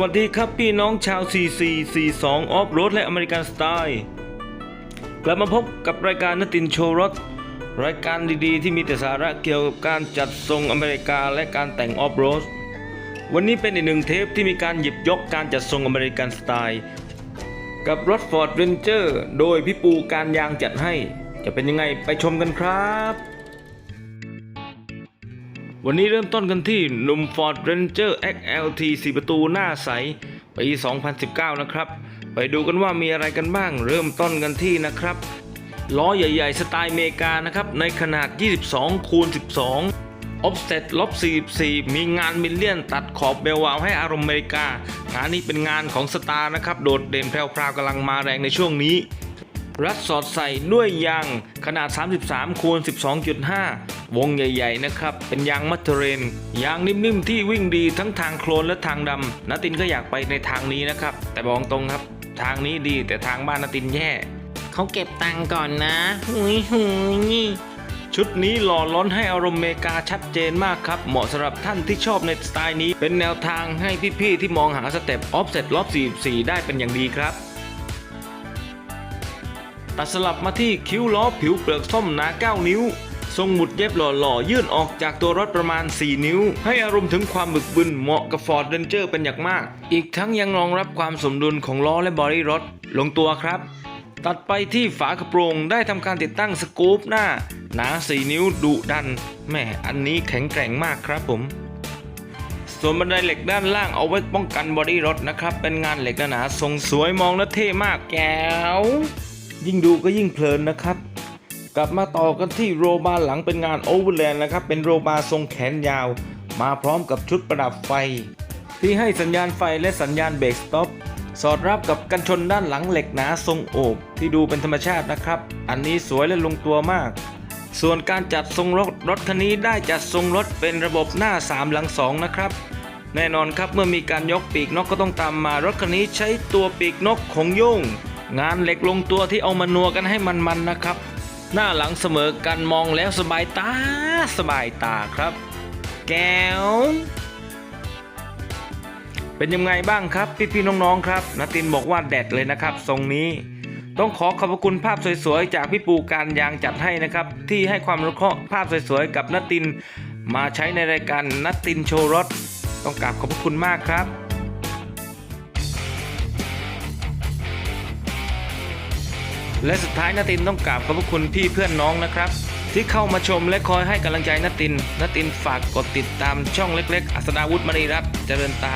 วัสดีครับพี่น้องชาว 4442 ออฟโรดและอเมริกันสไตล์ กลับมาพบกับรายการนตินโชว์รถรายการดีๆ ที่มีแต่สาระเกี่ยวกับการจัดทรงอเมริกาและการแต่งออฟโรด วันนี้เป็นอีกหนึ่งเทปที่มีการหยิบยกการจัดทรงอเมริกันสไตล์ กับรถ Ford Ranger โดยพี่ปูการยางจัดให้ จะเป็นยังไงไปชมกันครับ วันนี้เริ่มต้นกันที่หนุ่ม Ford Ranger XLT 4 ประตูหน้าใส ปี 2019 นะครับ ไปดูกันว่ามีอะไรกันบ้าง เริ่มต้นกันที่นะครับล้อใหญ่ ๆ สไตล์เมกานะครับ ในขนาด 22 คูณ 12 Offset ลบ 44 มีงานมิลเลียนตัดขอบเบลวาวให้อารมณ์อเมริกา งานนี้เป็นงานของสตาร์นะครับ โดดเด่นแพรวๆกำลังมาแรงในช่วงนี้ รัดสอดใส่ด้วยยางขนาด 33 คูณ 12.5 วงใหญ่ ๆ นะครับ เป็นยางมัตเทอเรน ยางนิ่มๆที่วิ่งดีทั้งทางโคลนและทางดำนาตินก็อยากไปในทางนี้นะครับ แต่บอกตรงครับ ทางนี้ดีแต่ทางบ้านนาตินแย่เขาเก็บตังค์ก่อนนะหุยหุยนี่ชุดนี้หล่อล้อนให้อารมณ์อเมริกาชัดเจนมากครับ เหมาะสำหรับท่านที่ชอบในสไตล์นี้ เป็นแนวทางให้พี่ๆที่มองหาสเต็ปออฟเซ็ตรอบ 44 ได้เป็นอย่างดีครับตัดสลับมาที่คิ้วล้อผิวเปลือกส้มหนา 9 นิ้ว ทรงหมุดเย็บหล่อๆ ยื่นออกจากตัวรถประมาณ 4 นิ้ว ให้อารมณ์ถึงความบึกบึนเหมาะกับ Ford Ranger เป็นอย่างมาก อีกทั้งยังรองรับความสมดุลของล้อและบอดี้รถ ลงตัวครับ ตัดไปที่ฝากระโปรงได้ทำการติดตั้งสกู๊ปหน้า หนา 4 นิ้วดุดันแม่อันนี้แข็งแกร่งมากครับผมส่วนบันไดเหล็กด้านล่างเอาไว้ป้องกันบอดี้รถนะครับ เป็นงานเหล็กหนาๆทรงสวยมองและเท่มากแก้ว ยิ่งดูก็ยิ่งเพลินนะครับ กลับมาต่อกันที่โรบาร์หลังเป็นงานโอเวอร์แลนด์นะครับ เป็นโรบาร์ทรงแขนยาว มาพร้อมกับชุดประดับไฟ ที่ให้สัญญาณไฟและสัญญาณเบรกสต็อปสอดรับกับกันชนด้านหลังเหล็กหนาทรงโอบที่ดูเป็นธรรมชาตินะครับ อันนี้สวยและลงตัวมาก ส่วนการจัดทรงรถรถคันนี้ได้จัดทรงรถเป็นระบบหน้า 3 หลัง 2 นะครับ แน่นอนครับเมื่อมีการยกปีกนกก็ต้องตามมารถคันนี้ใช้ตัวปีกนกของโย่งงานเหล็กลงตัวที่เอามานัวกันให้มันๆนะครับ หน้าหลังเสมอกันมองแล้วสบายตาสบายตาครับ แก้ว เป็นยังไงบ้างครับ พี่ๆน้องๆครับนาตินบอกว่าแดดเลยนะครับ ทรงนี้ ต้องขอขอบคุณภาพสวยๆ จากพี่ปูการยางจัดให้นะครับ ที่ให้ความรู้เคราะห์ภาพสวยๆ กับนติน มาใช้ในรายการนตินโชว์รถ ต้องกราบขอบพระคุณมากครับ และสุดท้ายนาตินต้องกราบขอบพระคุณพี่เพื่อนน้องนะครับ ที่เข้ามาชมและคอยให้กำลังใจนาตินนาตินฝากกดติดตามช่องเล็ก ๆ อัศดาวุฒิมณีรัตน์เจริญตา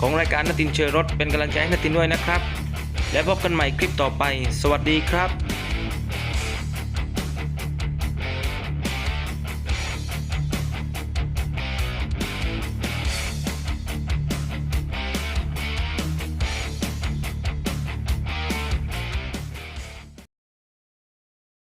ของรายการนาตินเชิญรถเป็นกำลังใจให้นาตินด้วยนะครับ และพบกันใหม่คลิปต่อไป สวัสดีครับ